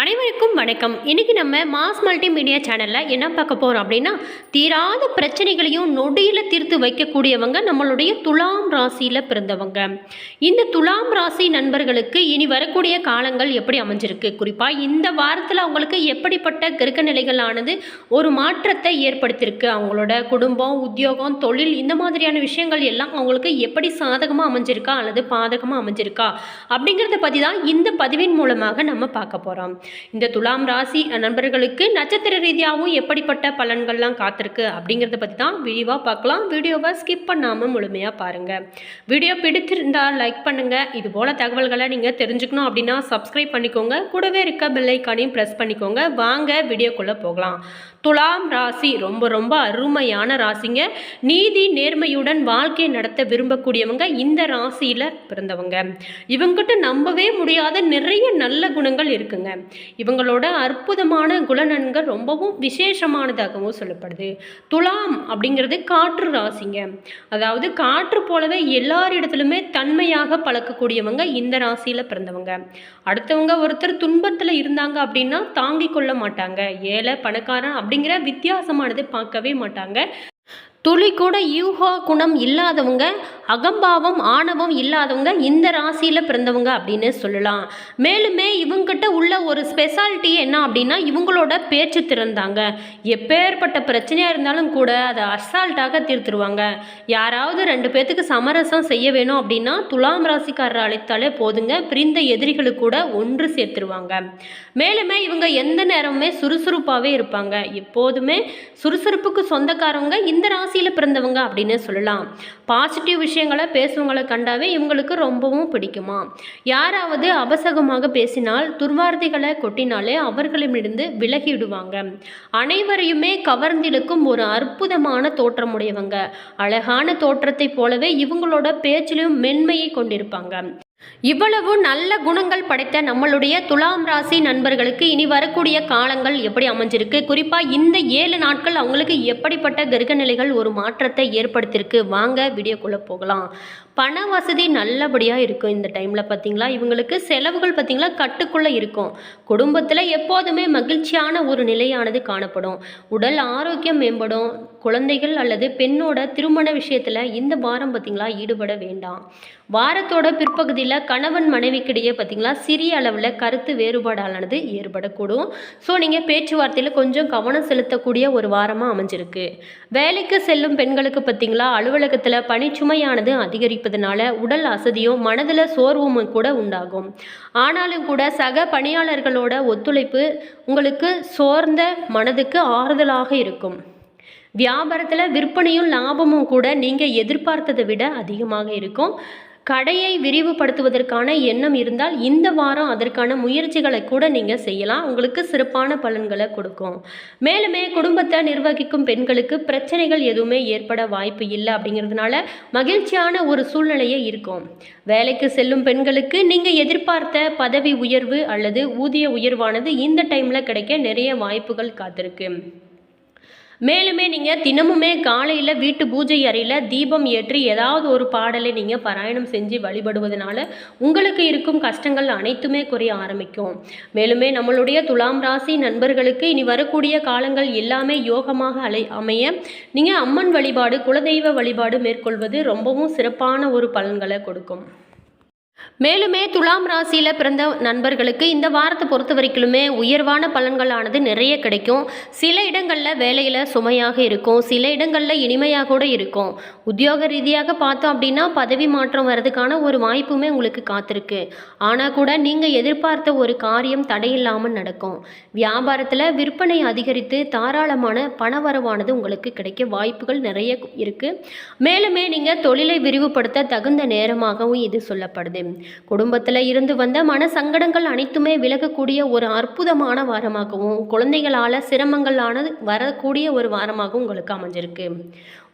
அனைவருக்கும் வணக்கம். இன்னைக்கு நம்ம மாஸ் மல்டிமீடியா சேனலில் என்ன பார்க்க போகிறோம் அப்படின்னா தீராத பிரச்சனைகளையும் நொடியில் தீர்த்து வைக்கக்கூடியவங்க நம்மளுடைய துலாம் ராசியில் பிறந்தவங்க. இந்த துலாம் ராசி நண்பர்களுக்கு இனி வரக்கூடிய காலங்கள் எப்படி அமைஞ்சிருக்கு? குறிப்பாக இந்த வாரத்தில் அவங்களுக்கு எப்படிப்பட்ட கிரக நிலைகளானது ஒரு மாற்றத்தை ஏற்படுத்தியிருக்கு? அவங்களோட குடும்பம் உத்தியோகம் தொழில் இந்த மாதிரியான விஷயங்கள் எல்லாம் அவங்களுக்கு எப்படி சாதகமாக அமைஞ்சிருக்கா? அல்லது பாதகமாக அமைஞ்சிருக்கா? அப்படிங்கிறத பற்றி தான் இந்த பதிவின் மூலமாக நம்ம பார்க்க போகிறோம் இந்த துலாம் ராசி நண்பர்களுக்கு நட்சத்திர ரீதியாகவும் எப்படிப்பட்ட பலன்கள்லாம் காத்திருக்கு அப்படிங்கிறத பற்றி தான் விரிவாக பார்க்கலாம். வீடியோவை ஸ்கிப் பண்ணாமல் முழுமையாக பாருங்கள் வீடியோ பிடிச்சிருந்தால் லைக் பண்ணுங்கள் இது போல் தகவல்களை நீங்கள் தெரிஞ்சுக்கணும் அப்படின்னா சப்ஸ்கிரைப் பண்ணிக்கோங்க. கூடவே இருக்க பெல்லைக்கானையும் ப்ரெஸ் பண்ணிக்கோங்க. வாங்க வீடியோக்குள்ளே போகலாம். துலாம் ராசி. ரொம்ப ரொம்ப அருமையான ராசிங்க. நீதி நேர்மையுடன் வாழ்க்கையை நடத்த விரும்பக்கூடியவங்க இந்த ராசியில் பிறந்தவங்க. இவங்ககிட்ட நம்பவே முடியாத நிறைய நல்ல குணங்கள் இருக்குங்க. இவங்களோட அற்புதமான குணநன்கள் ரொம்பவும் விசேஷமானதாகவும் சொல்லப்படுது. துலாம் அப்படிங்கிறது காற்று ராசிங்க. அதாவது காற்று போலவே எல்லாரிடத்துலுமே தன்மையாக பழக்கக்கூடியவங்க இந்த ராசியில் பிறந்தவங்க. அடுத்தவங்க ஒருத்தர் துன்பத்தில் இருந்தாங்க அப்படின்னா தாங்கிக் கொள்ள மாட்டாங்க. ஏழை பணக்காரன் அப்படி அப்படிங்கிற வித்தியாசமானது பார்க்கவே மாட்டாங்க. துளி கூட யூகா குணம் இல்லாதவங்க அகம்பாவம் ஆணவம் இல்லாதவங்க இந்த ராசியில் பிறந்தவங்க அப்படின்னு சொல்லலாம். மேலுமே இவங்கிட்ட உள்ள ஒரு ஸ்பெஷாலிட்டி என்ன அப்படின்னா இவங்களோட பேச்சு திறந்தாங்க. எப்பேற்பட்ட பிரச்சனையாக இருந்தாலும் கூட அதை அசால்ட்டாக தீர்த்துருவாங்க. யாராவது ரெண்டு பேர்த்துக்கு சமரசம் செய்ய வேணும் அப்படின்னா துலாம் ராசிக்காரர் அழைத்தாலே போதுங்க. பிரிந்த எதிரிகளுக்கு கூட ஒன்று சேர்த்துருவாங்க. மேலுமே இவங்க எந்த நேரமுமே சுறுசுறுப்பாகவே இருப்பாங்க. எப்போதுமே சுறுசுறுப்புக்கு சொந்தக்காரவங்க இந்த ராசி ராசியில் பிறந்தவங்க அப்படின்னு சொல்லலாம். பாசிட்டிவ் விஷயங்களை பேசுவங்களை கண்டாவே இவங்களுக்கு ரொம்பவும் பிடிக்குமா? யாராவது அபசகமாக பேசினால் துர்வார்த்தைகளை கொட்டினாலே அவர்களிடமிருந்து விலகிடுவாங்க. அனைவரையுமே கவர்ந்திழுக்கும் ஒரு அற்புதமான தோற்றமுடையவங்க. அழகான தோற்றத்தை போலவே இவங்களோட பேச்சிலும் மென்மையை கொண்டிருப்பாங்க. இவ்வளவு நல்ல குணங்கள் படைத்த நம்மளுடைய துலாம் ராசி நண்பர்களுக்கு இனி வரக்கூடிய காலங்கள் எப்படி அமைஞ்சிருக்கு? குறிப்பாக இந்த ஏழு நாட்கள் அவங்களுக்கு எப்படிப்பட்ட கிரக நிலைகள் ஒரு மாற்றத்தை ஏற்படுத்தியிருக்கு? வாங்க வீடியோக்குள்ளே போகலாம். பண வசதி நல்லபடியாக இருக்கும் இந்த டைமில் பார்த்தீங்களா இவங்களுக்கு செலவுகள் பார்த்திங்களா கட்டுக்குள்ளே இருக்கும். குடும்பத்தில் எப்போதுமே மகிழ்ச்சியான ஒரு நிலையானது காணப்படும். உடல் ஆரோக்கியம் மேம்படும். குழந்தைகள் அல்லது பெண்ணோட திருமண விஷயத்தில் இந்த வாரம் பார்த்தீங்களா ஈடுபட வேண்டாம். வாரத்தோட பிற்பகுதியில் கணவன் மனைவிக்கிடையே பார்த்தீங்களா சிறிய அளவில் கருத்து வேறுபாடானது ஏற்படக்கூடும். ஸோ நீங்கள் பேச்சுவார்த்தையில் கொஞ்சம் கவனம் செலுத்தக்கூடிய ஒரு வாரமாக அமைஞ்சிருக்கு. வேலைக்கு செல்லும் பெண்களுக்கு பார்த்தீங்களா அலுவலகத்தில் பணிச்சுமையானது இருப்பதனால உடல் அசதியும் மனதில் சோர்வும் கூட உண்டாகும். ஆனாலும் கூட சக பணியாளர்களோட ஒத்துழைப்பு உங்களுக்கு சோர்ந்த மனதுக்கு ஆறுதலாக இருக்கும். வியாபாரத்தில் விற்பனையும் லாபமும் கூட நீங்கள் எதிர்பார்த்ததை விட அதிகமாக இருக்கும். கடையை விரிவுபடுத்துவதற்கான எண்ணம் இருந்தால் இந்த வாரம் அதற்கான முயற்சிகளை கூட நீங்கள் செய்யலாம். உங்களுக்கு சிறப்பான பலன்களை கொடுக்கும். மேலுமே குடும்பத்தை நிர்வகிக்கும் பெண்களுக்கு பிரச்சனைகள் எதுவுமே ஏற்பட வாய்ப்பு இல்லை அப்படிங்கிறதுனால மகிழ்ச்சியான ஒரு சூழ்நிலையே இருக்கும். வேலைக்கு செல்லும் பெண்களுக்கு நீங்கள் எதிர்பார்த்த பதவி உயர்வு அல்லது ஊதிய உயர்வானது இந்த டைமில் கிடைக்க நிறைய வாய்ப்புகள் காத்திருக்கு. மேலுமே நீங்கள் தினமுமே காலையில் வீட்டு பூஜை அறையில் தீபம் ஏற்றி ஏதாவது ஒரு பாடலை நீங்கள் பாராயணம் செஞ்சு வழிபடுவதனால உங்களுக்கு இருக்கும் கஷ்டங்கள் அனைத்துமே குறைய ஆரம்பிக்கும். மேலுமே நம்மளுடைய துலாம் ராசி நண்பர்களுக்கு இனி வரக்கூடிய காலங்கள் எல்லாமே யோகமாக அலை அமைய நீங்கள் அம்மன் வழிபாடு குலதெய்வ வழிபாடு மேற்கொள்வது ரொம்பவும் சிறப்பான ஒரு பலன்களை கொடுக்கும். மேலுமே துலாம் ராசியில் பிறந்த நண்பர்களுக்கு இந்த வாரத்தை பொறுத்த வரைக்குமே உயர்வான பலன்களானது நிறைய கிடைக்கும். சில இடங்களில் வேலையில் சுமையாக இருக்கும். சில இடங்களில் இனிமையாக கூட இருக்கும். உத்தியோக ரீதியாக பார்த்தோம் அப்படின்னா பதவி மாற்றம் வர்றதுக்கான ஒரு வாய்ப்புமே உங்களுக்கு காத்திருக்கு. ஆனால் கூட நீங்கள் எதிர்பார்த்த ஒரு காரியம் தடையில்லாமல் நடக்கும். வியாபாரத்தில் விற்பனை அதிகரித்து தாராளமான பணவரவானது உங்களுக்கு கிடைக்க வாய்ப்புகள் நிறைய இருக்குது மேலுமே நீங்கள் தொழிலை விரிவுபடுத்த தகுந்த நேரமாகவும் இது சொல்லப்படுது. குடும்பத்தில் இருந்து வந்த மன சங்கடங்கள் அனைத்துமே விலகக்கூடிய ஒரு அற்புதமான வாரமாகவும் குழந்தைகளால் சிரமங்களானது வரக்கூடிய ஒரு வாரமாகவும் உங்களுக்கு அமைஞ்சிருக்கு.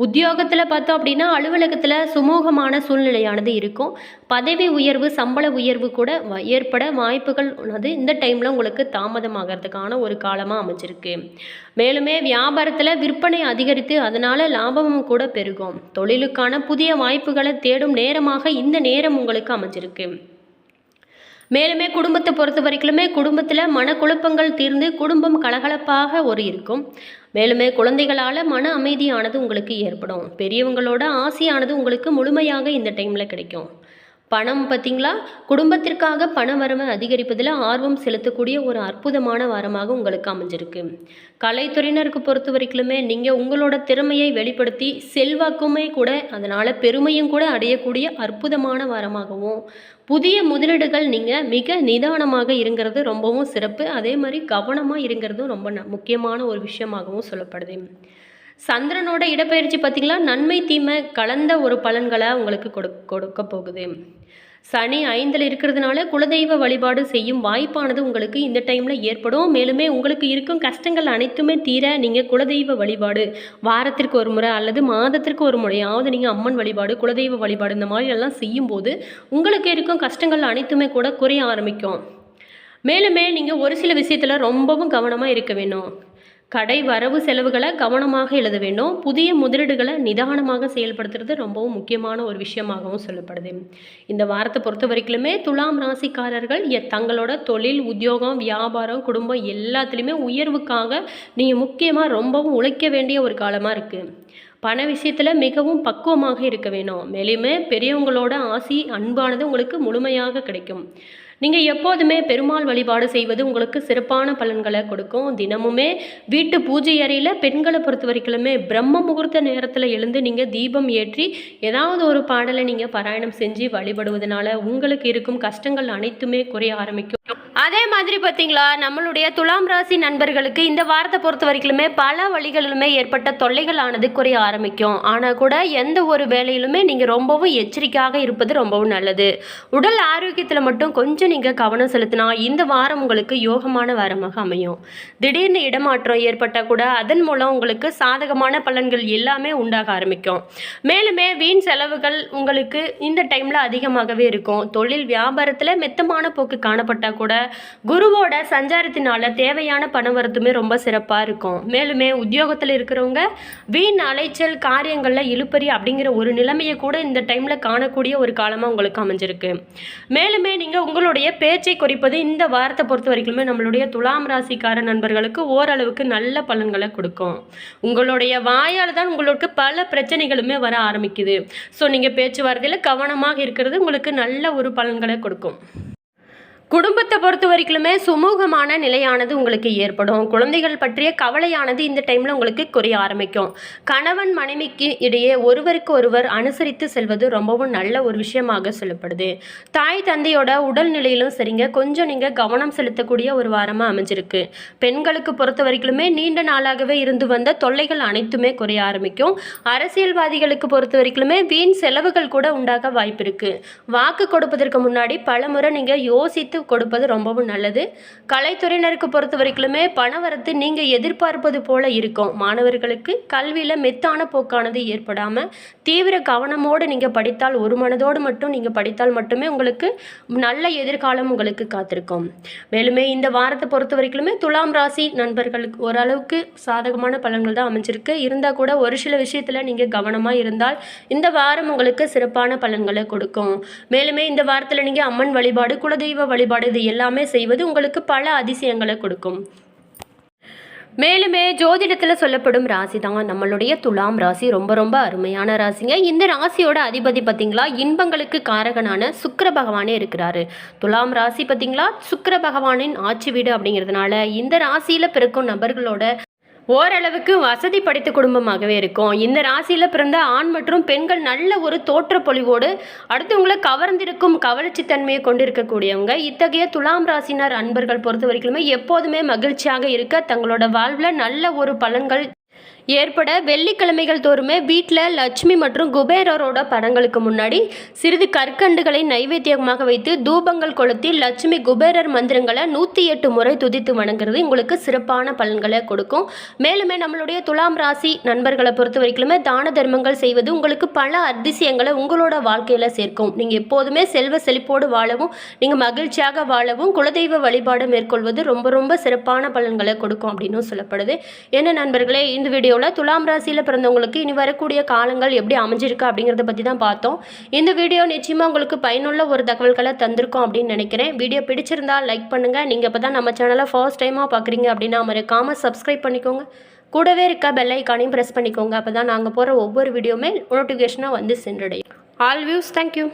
உத்தியோகத்தில் பார்த்தோம் அப்படின்னா அலுவலகத்தில் சுமூகமான சூழ்நிலையானது இருக்கும். பதவி உயர்வு சம்பள உயர்வு கூட வ- ஏற்பட வாய்ப்புகள் அது இந்த டைமில் உங்களுக்கு தாமதமாகிறதுக்கான ஒரு காலமாக அமைஞ்சிருக்கு. மேலுமே வியாபாரத்தில் விற்பனை அதிகரித்து அதனால் லாபமும் கூட பெருகும். தொழிலுக்கான புதிய வாய்ப்புகளை தேடும் நேரமாக இந்த நேரம் உங்களுக்கு அமைஞ்சிருக்கு. மேலுமே குடும்பத்தை பொறுத்த வரைக்குமே குடும்பத்தில் மனக்குழப்பங்கள் தீர்ந்து குடும்பம் கலகலப்பாக ஒரு இருக்கும். மேலுமே குழந்தைகளால் மன அமைதியானது உங்களுக்கு ஏற்படும். பெரியவங்களோட ஆசையானது உங்களுக்கு முழுமையாக இந்த டைமில் கிடைக்கும். பணம் பார்த்தீங்களா? குடும்பத்திற்காக பண வரவை அதிகரிப்பதில் ஆர்வம் செலுத்தக்கூடிய ஒரு அற்புதமான வாரமாக உங்களுக்கு அமைஞ்சிருக்கு. கலைத்துறையினருக்கு பொறுத்த வரைக்குமே நீங்கள் உங்களோட திறமையை வெளிப்படுத்தி செல்வாக்குமே கூட அதனால் பெருமையும் கூட அடையக்கூடிய அற்புதமான வாரமாகவும் புதிய முதலீடுகள் நீங்கள் மிக நிதானமாக இருங்கிறது ரொம்பவும் சிறப்பு. அதே மாதிரி கவனமாக இருங்கிறதும் ரொம்ப ந- முக்கியமான ஒரு விஷயமாகவும் சொல்லப்படுது. சந்திரனோட இடப்பெயர்ச்சி பார்த்திங்களா? நன்மை தீமை கலந்த ஒரு பலன்களை உங்களுக்கு கொடு கொடுக்க போகுது. சனி ஐந்தில் இருக்கிறதுனால குலதெய்வ வழிபாடு செய்யும் வாய்ப்பானது உங்களுக்கு இந்த டைமில் ஏற்படும். மேலுமே உங்களுக்கு இருக்கும் கஷ்டங்கள் அனைத்துமே தீர நீங்கள் குலதெய்வ வழிபாடு வாரத்திற்கு ஒரு முறை அல்லது மாதத்திற்கு ஒரு முறையாவது நீங்கள் அம்மன் வழிபாடு குலதெய்வ வழிபாடு இந்த மாதிரி எல்லாம் செய்யும்போது உங்களுக்கு இருக்கும் கஷ்டங்கள் அனைத்துமே கூட குறைய ஆரம்பிக்கும். மேலுமே நீங்கள் ஒரு சில விஷயத்தில் ரொம்பவும் கவனமாக இருக்க வேணும். கடை வரவு செலவுகளை கவனமாக எழுத வேண்டும். புதிய முதலீடுகளை நிதானமாக செயல்படுத்துறது ரொம்பவும் முக்கியமான ஒரு விஷயமாகவும் சொல்லப்படுது. இந்த வாரத்தை பொறுத்த வரைக்குமே துலாம் ராசிக்காரர்கள் எ- தங்களோட தொழில் உத்தியோகம் வியாபாரம் குடும்பம் எல்லாத்துலேயுமே உயர்வுக்காக நீங்கள் முக்கியமாக ரொம்பவும் உழைக்க வேண்டிய ஒரு காலமாக இருக்குது பண விஷயத்தில் மிகவும் பக்குவமாக இருக்க வேணும். மேலுமே பெரியவங்களோட ஆசி அன்பானது உங்களுக்கு முழுமையாக கிடைக்கும். நீங்கள் எப்போதுமே பெருமாள் வழிபாடு செய்வது உங்களுக்கு சிறப்பான பலன்களை கொடுக்கும். தினமுமே வீட்டு பூஜை அறையில் பெண்களை பொறுத்த வரைக்குமே பிரம்ம முகூர்த்த நேரத்தில் எழுந்து நீங்கள் தீபம் ஏற்றி ஏதாவது ஒரு பாடலை நீங்கள் பாராயணம் செஞ்சு வழிபடுவதனால உங்களுக்கு இருக்கும் கஷ்டங்கள் அனைத்துமே குறைய ஆரம்பிக்கும். அதே மாதிரி பார்த்தீங்களா நம்மளுடைய துலாம் ராசி நண்பர்களுக்கு இந்த வாரத்தை பொறுத்த வரைக்குமே பல வழிகளிலுமே ஏற்பட்ட தொல்லைகளானது குறைய ஆரம்பிக்கும். ஆனால் கூட எந்த ஒரு வேலையிலுமே நீங்கள் ரொம்பவும் எச்சரிக்கையாக இருப்பது ரொம்பவும் நல்லது. உடல் ஆரோக்கியத்தில் மட்டும் கொஞ்சம் நீங்கள் கவனம் செலுத்தினா இந்த வாரம் உங்களுக்கு யோகமான வாரமாக அமையும். திடீர்னு இடமாற்றம் ஏற்பட்டால் கூட அதன் மூலம் உங்களுக்கு சாதகமான பலன்கள் எல்லாமே உண்டாக ஆரம்பிக்கும். மேலுமே வீண் செலவுகள் உங்களுக்கு இந்த டைமில் அதிகமாகவே இருக்கும். தொழில் வியாபாரத்தில் மெத்தமான போக்கு காணப்பட்டால் கூட குருவோட சஞ்சாரத்தினால தேவையான பணவரத்துமே ரொம்ப சிறப்பாக இருக்கும். மேலுமே உத்தியோகத்தில் இருக்கிறவங்க வீண் அலைச்சல் காரியங்களில் இழுப்பறி அப்படிங்கிற ஒரு நிலைமையை கூட இந்த டைமில் காணக்கூடிய ஒரு காலமாக உங்களுக்கு அமைஞ்சிருக்கு. மேலுமே நீங்கள் உங்களுடைய பேச்சை குறிப்பது இந்த வாரத்தை பொறுத்த வரைக்குமே நம்மளுடைய துலாம் ராசிக்கார நண்பர்களுக்கு ஓரளவுக்கு நல்ல பலன்களை கொடுக்கும். உங்களுடைய வாயால் தான் உங்களுக்கு பல பிரச்சனைகளுமே வர ஆரம்பிக்குது. ஸோ நீங்கள் பேச்சுவார்த்தையில் கவனமாக இருக்கிறது உங்களுக்கு நல்ல ஒரு பலன்களை கொடுக்கும். குடும்பத்தை பொறுத்த வரைக்குமே சுமூகமான நிலையானது உங்களுக்கு ஏற்படும். குழந்தைகள் பற்றிய கவலையானது இந்த டைமில் உங்களுக்கு குறைய ஆரம்பிக்கும். கணவன் மனைவிக்கு இடையே ஒருவருக்கு ஒருவர் அனுசரித்து செல்வது ரொம்பவும் நல்ல ஒரு விஷயமாக சொல்லப்படுது. தாய் தந்தையோட உடல்நிலையிலும் சரிங்க. கொஞ்சம் நீங்கள் கவனம் செலுத்தக்கூடிய ஒரு வாரமாக அமைஞ்சிருக்கு. பெண்களுக்கு பொறுத்த வரைக்குமே நீண்ட நாளாகவே இருந்து வந்த தொல்லைகள் அனைத்துமே குறைய ஆரம்பிக்கும். அரசியல்வாதிகளுக்கு பொறுத்த வரைக்குமே வீண் செலவுகள் கூட உண்டாக வாய்ப்பு இருக்குது வாக்கு கொடுப்பதற்கு முன்னாடி பலமுறை நீங்கள் யோசித்து கொடுப்பது ரொம்பவும் நல்லது. கலைத்துறையினருக்கு பொறுத்த வரைக்குமே பணவரத்து நீங்கள் எதிர்பார்ப்பது போல இருக்கும். மாணவர்களுக்கு கல்வியில் மெத்தான போக்கானது ஏற்படாமல் தீவிர கவனமோடு நீங்கள் படித்தால் ஒரு மனதோடு மட்டும் நீங்கள் படித்தால் மட்டுமே உங்களுக்கு நல்ல எதிர்காலம் உங்களுக்கு காத்திருக்கும். மேலுமே இந்த வாரத்தை பொறுத்த வரைக்குமே துலாம் ராசி நண்பர்களுக்கு ஓரளவுக்கு சாதகமான பலன்கள் தான் அமைஞ்சிருக்கு. இருந்தால் கூட ஒரு சில விஷயத்தில் நீங்கள் கவனமாக இருந்தால் இந்த வாரம் உங்களுக்கு சிறப்பான பலன்களை கொடுக்கும். மேலுமே இந்த வாரத்தில் நீங்கள் அம்மன் வழிபாடு குலதெய்வ வழிபாடு இது எல்லாமே செய்வது உங்களுக்கு பல அதிசயங்களை கொடுக்கும். மேலுமே ஜோதிடத்தில் சொல்லப்படும் ராசி தான் நம்மளுடைய துலாம் ராசி ரொம்ப ரொம்ப அருமையான ராசிங்க. இந்த ராசியோட அதிபதி பார்த்தீங்களா இன்பங்களுக்கு காரகனான சுக்கர பகவானே இருக்கிறாரு. துலாம் ராசி பார்த்தீங்களா சுக்கர பகவானின் ஆட்சி வீடு அப்படிங்கிறதுனால இந்த ராசியில் பிறக்கும் நபர்களோட ஓரளவுக்கு வசதி படைத்த குடும்பமாகவே இருக்கும். இந்த ராசியில் பிறந்த ஆண் மற்றும் பெண்கள் நல்ல ஒரு தோற்ற பொலிவோடு அடுத்தவங்களை கவர்ந்திருக்கும் கவர்ச்சித்தன்மையை கொண்டிருக்கக்கூடியவங்க. இத்தகைய துலாம் ராசினர் அன்பர்கள் பொறுத்த வரைக்குமே எப்போதுமே மகிழ்ச்சியாக இருக்க தங்களோட வாழ்வில் நல்ல ஒரு பலன்கள் ஏற்பட வெள்ளிக்கிழமைகள் தோறுமே வீட்டில் லட்சுமி மற்றும் குபேரரோட படங்களுக்கு முன்னாடி சிறிது கற்கண்டுகளை நைவேத்தியமாக வைத்து தூபங்கள் கொளுத்தி லட்சுமி குபேரர் மந்திரங்களை நூற்றி எட்டு முறை துதித்து வணங்குறது உங்களுக்கு சிறப்பான பலன்களை கொடுக்கும். மேலுமே நம்மளுடைய துலாம் ராசி நண்பர்களை பொறுத்த வரைக்குமே தான தர்மங்கள் செய்வது உங்களுக்கு பல அதிசயங்களை உங்களோட வாழ்க்கையில் சேர்க்கும். நீங்கள் எப்போதுமே செல்வ செழிப்போடு வாழவும் நீங்கள் மகிழ்ச்சியாக வாழவும் குலதெய்வ வழிபாடு மேற்கொள்வது ரொம்ப ரொம்ப சிறப்பான பலன்களை கொடுக்கும் அப்படின்னு சொல்லப்படுது. என்ன நண்பர்களே இந்த வீடியோவில் வீடியோவில் துலாம் ராசியில் பிறந்தவங்களுக்கு இனி வரக்கூடிய காலங்கள் எப்படி அமைஞ்சிருக்கு அப்படிங்கிறத பற்றி தான் பார்த்தோம். இந்த வீடியோ நிச்சயமாக உங்களுக்கு பயனுள்ள ஒரு தகவல்களை தந்திருக்கோம் அப்படின்னு நினைக்கிறேன். வீடியோ பிடிச்சிருந்தா லைக் பண்ணுங்கள் நீங்கள் இப்போ தான் நம்ம சேனலை ஃபர்ஸ்ட் டைமாக பார்க்குறீங்க அப்படின்னா மறக்காம சப்ஸ்கிரைப் பண்ணிக்கோங்க. கூடவே இருக்க பெல் ஐக்கானையும் ப்ரெஸ் பண்ணிக்கோங்க. அப்போ தான் நாங்கள் போகிற ஒவ்வொரு வீடியோவுமே நோட்டிஃபிகேஷனாக வந்து சென்றடையும். All views thank you